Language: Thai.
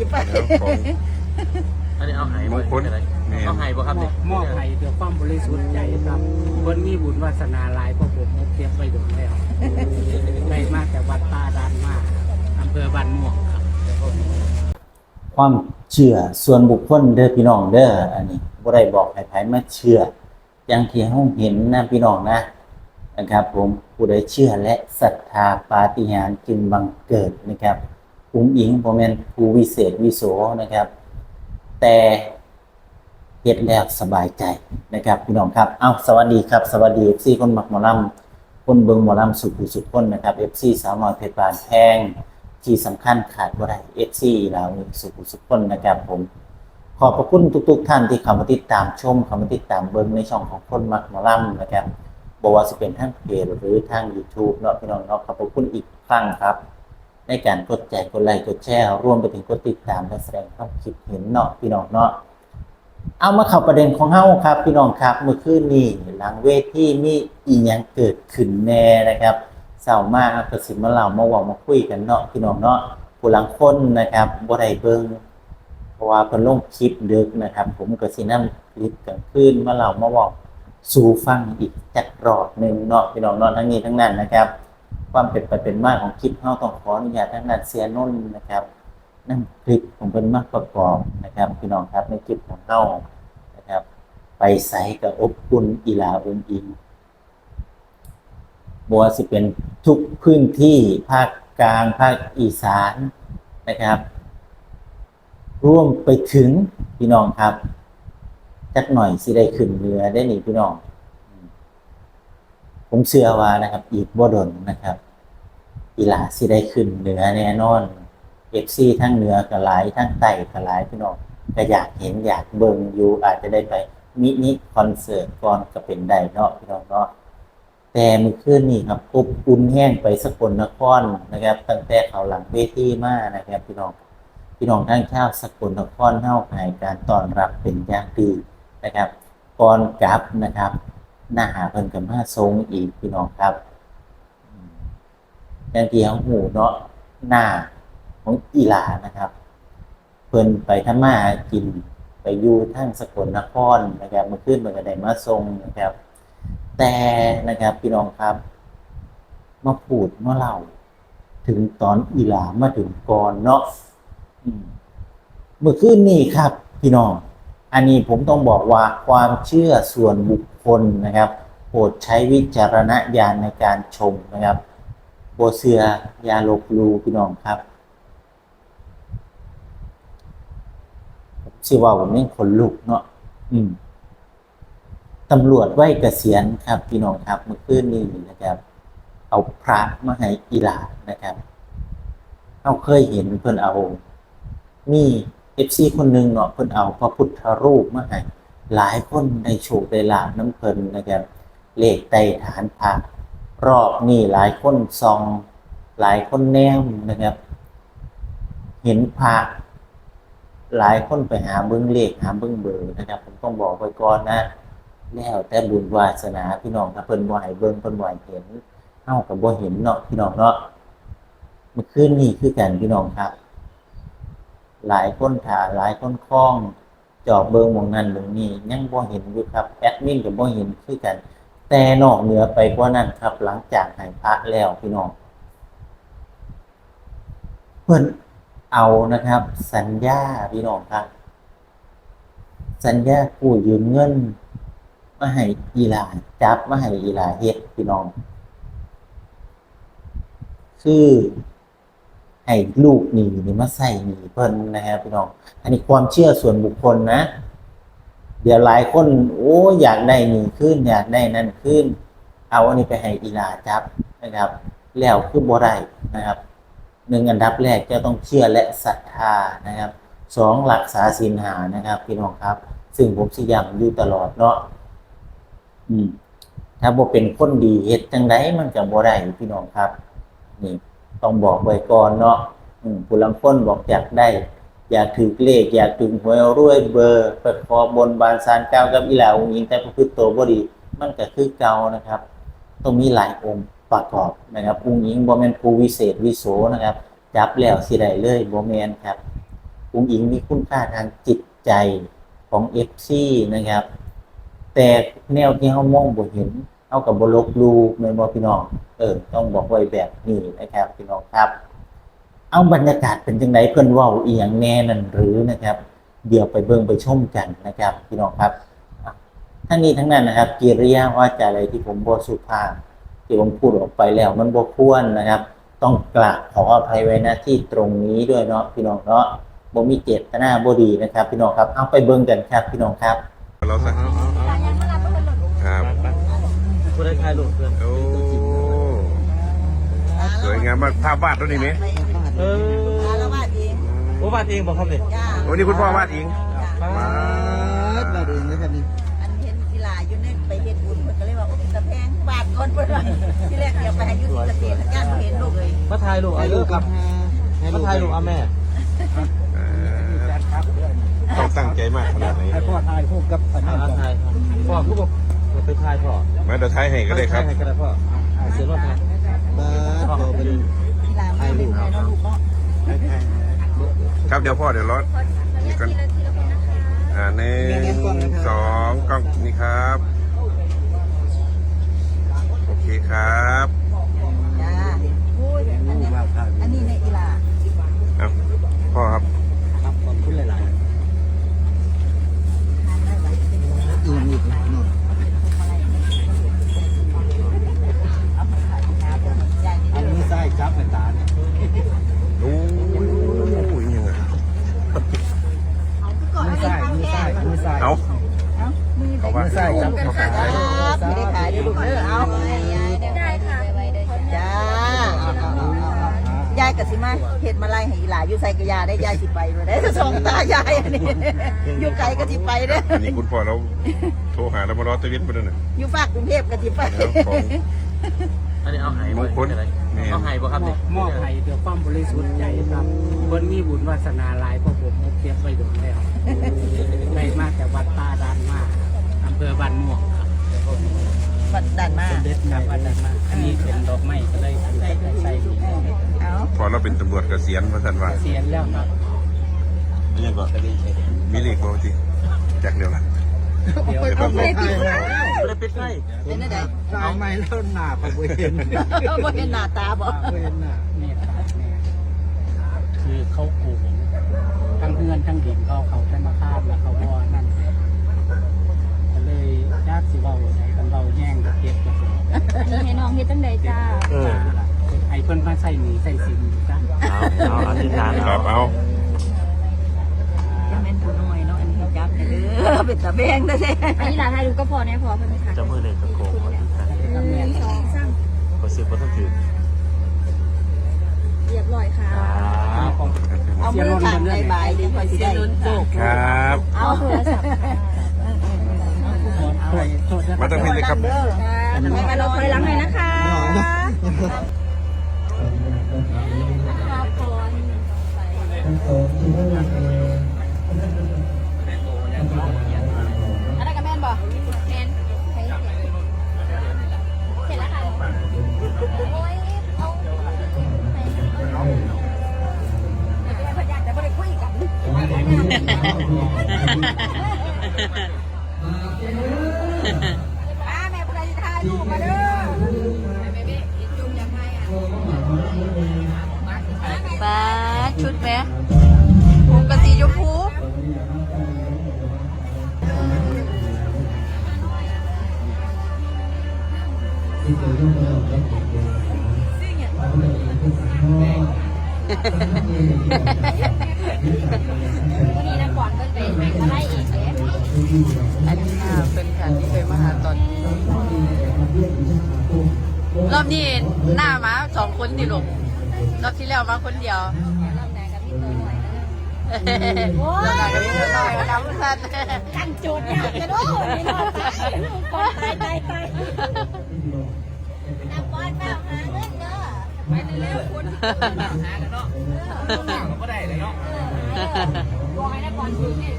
จิไปแล้วของอันนี้เอาไห้มงคลอะไรแม่นเอาไห้บ่ครับนี่มอบให้ด้วยความบริสุทธิ์ใจครับคนมีบุญวาสนาหลายพวกผมเอาเก็บไว้ดูแล้วได้มาจากวัดป่าดานมาอำเภอบ้านม่วงครับ ความเชื่อส่วนบุคคลเด้อพี่น้องเด้ออันนี้บ่ได้บอกให้ไผมาเชื่อ อย่างที่เฮาเห็นนะพี่น้องนะนะครับ ผมผู้ใดเชื่อและศรัทธาปาฏิหาริย์จึงบังเกิดนะครับ อุ้งอิงบ่แม่นผู้วิเศษวิโสนะครับ แต่เฮ็ดแล้วสบายใจนะครับพี่น้องครับเอ้าสวัสดีครับสวัสดี FC คนมักหมอลำคนเบิงหมอลำสุขสุขคนนะครับ FC สาวน้อยเพชรบานแพงที่สำคัญขาดบ่ได้ FC เราสุขสุขคนนะครับผมขอบพระคุณทุก ๆ ท่านที่เข้ามาติดตามชมเข้ามาติดตามเบิ่งในช่องของคนมักหมอลำนะครับบ่ว่าสิเป็นทางเพจหรือทาง YouTube เนาะพี่น้องเนาะขอบพระคุณอีกครั้งครับ ในการกดแชร์กดไลค์กดแชร์รวมไปถึงกดติดตามและแสดงความคิดเห็นเนาะพี่น้องเนาะเอามาเข้าประเด็นของเฮาครับ พี่น้องครับเมื่อคืนนี้หลังเวทีมีอีหยังเกิดขึ้นแน่นะครับเศร้ามากครับก็สิมาเล่ามาว้ามาคุยกันเนาะพี่น้องเนาะผู้ลังคนนะครับบ่ได้เบิ่งเพราะว่าเพิ่นลงคลิปดึกนะครับ ผมก็สินำคลิปกลางคืนมาเล่ามาว้าสู่ฟังอีกจักรอบหนึ่งเนาะพี่น้องเนาะทั้งนี้ทั้งนั้นนะครับ ความเป็นไปเป็นมาของคลิปเฮาต้องขออนุญาตทางด้านเสียนุ่นนะครับนั่นคลิปผมเป็นมากประกอบนะครับพี่น้องครับในคลิปของเฮานะครับ ไปใส่กับอบอุ่นอีลาอุ่นอิงบัวสิเป็นทุกพื้นที่ภาคกลางภาคอีสานนะครับ ร่วมไปถึงพี่น้องครับจักหน่อยสิได้ขึ้นเรือได้หนีพี่น้อง ผมเชื่อว่านะครับ อีกบ่ดนนะครับ อีหลาสิได้ขึ้นเหนือแน่นอนเอฟซีทั้งเหนือกับหลายทั้งใต้กับหลายพี่น้องก็อยากเห็นอยากเบิ่งอยู่อาจจะได้ไปมินิคอนเสิร์ตก่อนก็เป็นได้เนาะพี่น้องเนาะแต่มื่อคืนนี้ครับอบอุ่นแห้งไปสกลนครนะครับ ตั้งแต่เขาหลังเวทีมานะครับพี่น้องพี่น้องทั้งชาวสกลนครเฮาให้การต้อนรับเป็นอย่างดีนะครับก่อนกลับนะครับ หน้าหาเพิ่นกับมาทรงอีกพี่น้องครับอย่างที่เขาหูเนาะหน้าของอีหลานะครับ เพิ่นไปทำมาหากินไปอยู่ทั้งสกลนครนะครับมื่อคืนเพิ่นก็ได้มาทรงนะครับ แต่นะครับพี่น้องครับ มาพูดมาเล่าถึงตอนอีหลามาถึงก่อนเนาะมเมื่อคืนนี้ครับ พี่น้อง อันนี้ผมต้องบอกว่าความเชื่อส่วนบุคคลนะครับโปรดใช้วิจารณญาณในการชมนะครับโบเสือยาโลบหลูพี่น้องครับผมเชื่อว่าผมนี่คนลุกเนาะอืมตำรวจไหวเกษียณครับ พี่น้องครับเมื่อคืนนี้นะครับ เอาพระมาให้อีหลานะครับเราเคยเห็นเพิ่อนเอา มี เอฟซีคนหนึ่งเนาะเพิ่นเอาพระพุทธรูปมาให้หลายคนได้โชคได้ลาบน้ำเพิ่นนะครับเลขใต้ฐานพระรอบนี้หลายคนซอง หลายคนแนมนะครับ เห็นพระหลายคนไปหาเบิ้งเลขหาเบิ้งเบอร์นะครับ ผมต้องบอกไว้ก่อนนะแล้วแต่บุญวาสนาพี่น้องถ้าเพิ่นบ่ให้เบิ่งเพิ่นบ่ให้เห็นเฮาก็บ่เห็นเนาะพี่น้องเนาะเมื่อคืนนี้คือกันพี่น้องครับ หลายคนถาหลายคนคล้อง จอบเบิ่งมองนั้นหมอนี้ยังบ่เห็นอยู่ครับแอดมินก็บ่เห็นคือกัน แต่นอกเหนือไปกว่านั้นครับ หลังจากให้พระแล้วพี่น้องเพิ่นเอานะครับ สัญญาพี่น้องครับ สัญญากู้ยืมเงินมาให้อีลาจับมาให้อีลาเฮ็ดพี่น้อง คือ ให้ลูกหนีนี่มาใส่หนีเพิ่นนะครับพี่น้อง อันนี้ความเชื่อส่วนบุคคลนะ เดี๋ยวหลายคนโอ้อยากได้หนีขึ้นอยากได้นั่นขึ้น เอาอันนี้ไปให้อีลาจับนะครับ แล้วคือบ่ได้นะครับหนึ่งอันดับแรกจะต้องเชื่อและศรัทธานะครับสองรักษาศีลหานะครับพี่น้องครับ ซึ่งผมสิย้ำอยู่ตลอดเนาะอืมถ้าบ่เป็นคนดีเฮ็ดจังไดมันก็บ่ได้พี่น้องครับนี่ ต้องบอกไว้ก่อนเนาะผู้ลังคนบอกอยากได้ อยากถือเลข อยากถึงหวยรวยเบอร์ไปขอบนบานสารเก้ากับอีหลาองค์หญิงแต่ประพฤติตัวบดี มันก็คือเก่านะครับต้องมีหลายองค์ประกอบนะครับองค์หญิงบ่แมนผู้วิเศษวิโสนะครับ จับแล้วสิได้เลยบ่แมนครับอุ้งอิงมีคุณค่าทางจิตใจของเอฟซีนะครับ แต่แนวที่เขามองบ่เห็น เอากับบลบลูแม่นบ่พี่น้อง เออ ต้องบอกไว้แบบนี้นะครับพี่น้องครับ เอาบรรยากาศเป็นจังไดเพิ่อนว้าอียงแน่นั่นหรือนะครับ เดี๋ยวไปเบิ่งไปชมกันนะครับ พี่น้องครับอะทั้งนี้ทั้งนั้นนะครับกิริยาว่าจาอะไรที่ผมบ่สุภาพที่ผมพูดออกไปแล้ว มันบ่ควรนะครับ ต้องกราบขออภัยไว้ณที่ตรงนี้ด้วยเนาะพี่น้องเนาะบ่มีเจตนาบ่ดีนะครับ พี่น้องครับเอาไปเบิ่งกันครับพี่น้องครับเราสักครับ ผู้ได้ถ่ายรูปเพื่อนโอ้สวยงามมากภาพวาดตัวนี้ไหมเออแล้ววาดเองโอ้วาดเองบอกครับเนี่ยจ้าโอ้นี่คุณพ่อวาดเองวาดเราเองนะครับนี่อันเห็นกีฬาอยู่ในไปเฮ็ดบุญเพิ่นก็เลยว่าโอ้ตะแพงบาทก่อนเพิ่นว่าที่แรกเดี๋ยวไปให้อยู่ที่เกษตรย่านเห็นลูกเลยมาถ่ายรูปอายุครับมาถ่ายรูปเอาแม่เอ่อต้องตั้งใจมากขนาดไหนให้พ่อทายคู่กับอันเอานั้นเอาถ่ายพ่อผู้บอกเรา ไปถ่ายพ่อมาเดี๋ยวท้ายให้ก็ได้ครับถ่ายให้ก็ได้พ่อเอาเสียรถถ่ายบ้านเราเป็นกีฬาไม่เล่นเลยเนาะลูกเนาะครับเดี๋ยวพ่อเดี๋ยวรถนี่กันอ่าหนึ่งสองกล้องนี่ครับ โอเคครับ จ้าโอ้ยอันนี้อันนี้ในกีฬา เอาพ่อครับ ครับขอบคุณหลาย ทานได้ไหม ๆอีกอีกนู่น เอาไปขายงานเด้อยาย อันนี้ไส้จับเป็นตาเนี่ย โอ้ยยังไง เอาคือก่อน มือไส้มือไส้มือไส้ เอา เอามือ เขาว่า มือไส้จับเข้าไป ครับไม่ได้ขายเด้อลูกเด้อเอา ได้ค่ะ จ้าเอาเอาเอาเอา ยายกสิมาเฮ็ดมาไล่ให้อีหลาอยู่ใส่กระยาได้ยายสิไปได้สองตายายอันนี้อยู่ไกลก็สิไปเด้ออันนี้คุณพ่อเราโทรหาเรามารอตะวิทย์มาด้วยนะอยู่ฝากกรุงเทพก็สิไปแล้วของ อันนี้เอาไหมงคลอะไรแม่ เอาไหบ่ครับเนี่ยมอบให้ด้วยความบริสุทธิ์ใจครับเพิ่นมีบุญวาสนาหลายเพราะผมเอาเก็บไว้ดนแล้วได้มาจากวัดตาดานมากอำเภอบ้านม่วงครับวัดดันมาสมเด็จครับวัดดานมากอันนี้เป็นดอกไม้ก็เลยอันใดก็ใส่ เอาพอเราเป็นตำรวจเกษียณมาสันว่าเสียนแล้วครับยังก่อนมีเลขบ่จริงจักเดียวละเดี๋ยวเดี๋ยวแป๊บนึงไม่ได้ปิดให้เป็นได้ไดไส้ไม่แล้วหนาผมเห็นบ่เห็นหน้าตาบ่เห็นหน้าเนี่ยครับเนี่ยคือเขาโกงทั้งเพื่อนทั้งเด็กเขาเขาได้มาคาบแล้วเขาบ่นั่นก็เลยยากสิเว้าไหนกันเว้าแย่งกับเก็บกับนี่ให้น้องเฮ็ดจังไดจ้า ไอ้เพิ่นมาใส่หนีใส่สินจ้ะเอาเอาอธิษฐานคเอาบเอาแม่นผู้น้อยเนาะอันนี้จับได้เด้อเป็นตาแบงได้เด้อันนี้หลานถ่ายรูก็พอแน่พอเพิ่นค่ะจะมือเลยตะโกนอธิษฐานหนึ่งสองสามขอเสียงขอต้องถือเรียบร้อยค่ะ เอาของเอามือข้างใบายดีค่อยสิได้โชคครับ เอาโทรศัพท์ค่ะโทษโทษนะมาตั้งพี่เลยครับเด้อไม่มาเราถอยหลังหน่อยนะคะ อะไร ป้าชุดแม่ผมกะสีชมพูวันนี้นะก่อนเพิ่นไปมาไล่อีกเด้อันนี้ค่ะเป็นค่ะที่เคยมาหาตอนนี้รอบนี้หน้ามาสองคนที่ลง รอบที่แล้วมาคนเดียวรอบหน้ากับพี่ตัวหน่อยนะโอ้ยกับพี่น้อยนะครับท่านตั้งโจทย์ยากจะโดนไม่รอดตายตายตายตายนักบอลแมวหาเงินเด้อไปเร็วๆคุณหากันเนาะก็ได้เลยเนาะบอกให้นักบอลคุณเนี่ย